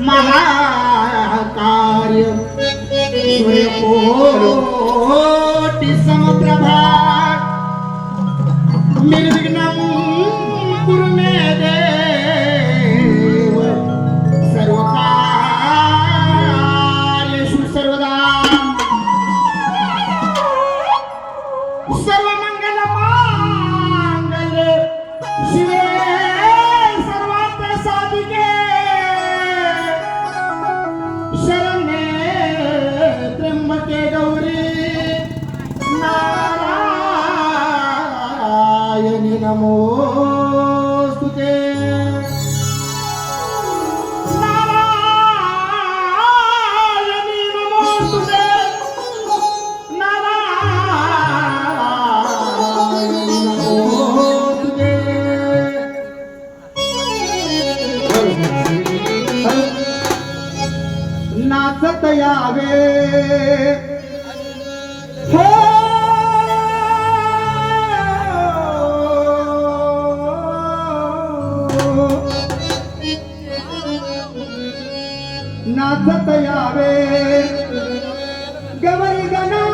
महाकार्य. सूर्यकोटि समप्रभा. निर्विघ्नं कुरु मे देव. सर्वकार्येषु सर्वदा. सर्वमंगलमांगल्ये नाचत यावे हो! नाचत यावे गवरी गणा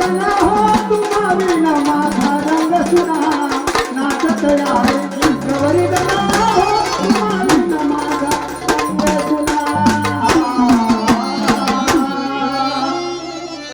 रंग हो तुम्हारी ना माथा रंग सुना नाचत आए